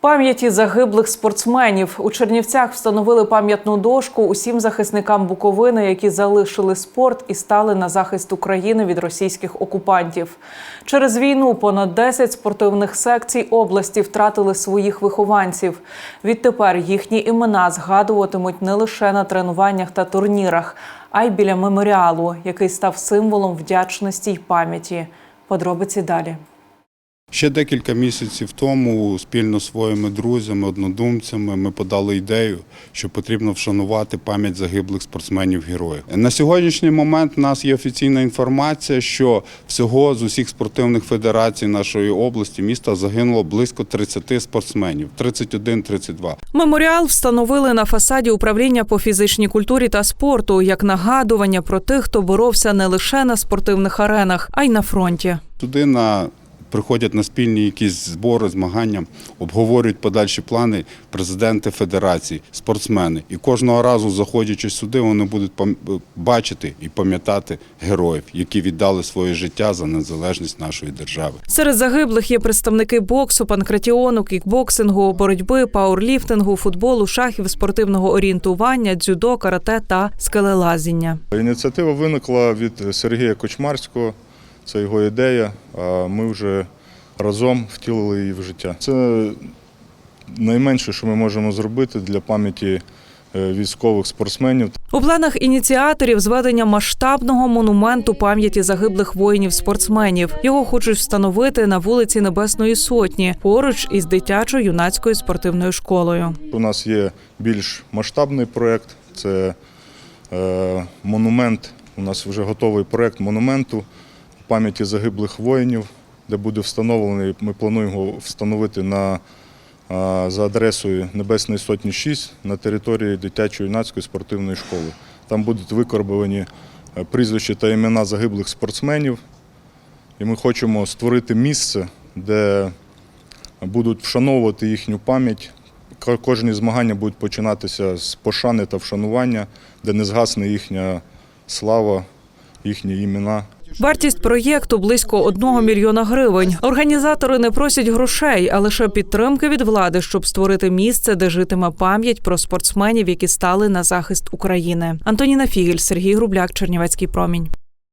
Пам'яті загиблих спортсменів у Чернівцях встановили пам'ятну дошку усім захисникам Буковини, які залишили спорт і стали на захист України від російських окупантів. Через війну понад 10 спортивних секцій області втратили своїх вихованців. Відтепер їхні імена згадуватимуть не лише на тренуваннях та турнірах, а й біля меморіалу, який став символом вдячності й пам'яті. Подробиці далі. Ще декілька місяців тому спільно зі своїми друзями, однодумцями ми подали ідею, що потрібно вшанувати пам'ять загиблих спортсменів-героїв. На сьогоднішній момент у нас є офіційна інформація, що всього з усіх спортивних федерацій нашої області міста загинуло близько 30 спортсменів 31-32. Меморіал встановили на фасаді управління по фізичній культурі та спорту як нагадування про тих, хто боровся не лише на спортивних аренах, а й на фронті. Туди на приходять на спільні якісь збори, змагання, обговорюють подальші плани президенти федерацій, спортсмени. І кожного разу, заходячи сюди, вони будуть бачити і пам'ятати героїв, які віддали своє життя за незалежність нашої держави. Серед загиблих є представники боксу, панкратіону, кікбоксингу, боротьби, пауерліфтингу, футболу, шахів, спортивного орієнтування, дзюдо, карате та скелелазіння. Ініціатива виникла від Сергія Кочмарського, це його ідея, а ми вже разом втілили її в життя. Це найменше, що ми можемо зробити для пам'яті е, військових спортсменів. У планах ініціаторів зведення масштабного монументу пам'яті загиблих воїнів-спортсменів. Його хочуть встановити на вулиці Небесної Сотні поруч із дитячою юнацькою спортивною школою. У нас є більш масштабний проєкт, це е, монумент. У нас вже готовий проєкт монументу пам'яті загиблих воїнів, де буде встановлений. Ми плануємо встановити на, за адресою Небесної Сотні 6 на території дитячої юнацької спортивної школи. Там будуть викорбовані е, прізвища та імена загиблих спортсменів. І ми хочемо створити місце, де будуть вшановувати їхню пам'ять. Кожні змагання будуть починатися з пошани та вшанування, де не згасне їхня слава, їхні імена. Вартість проєкту близько одного мільйона гривень. Організатори не просять грошей, а лише підтримки від влади, щоб створити місце, де житиме пам'ять про спортсменів, які стали на захист України. Антоніна Фігель, Сергій Грубляк, Чернівецький промінь.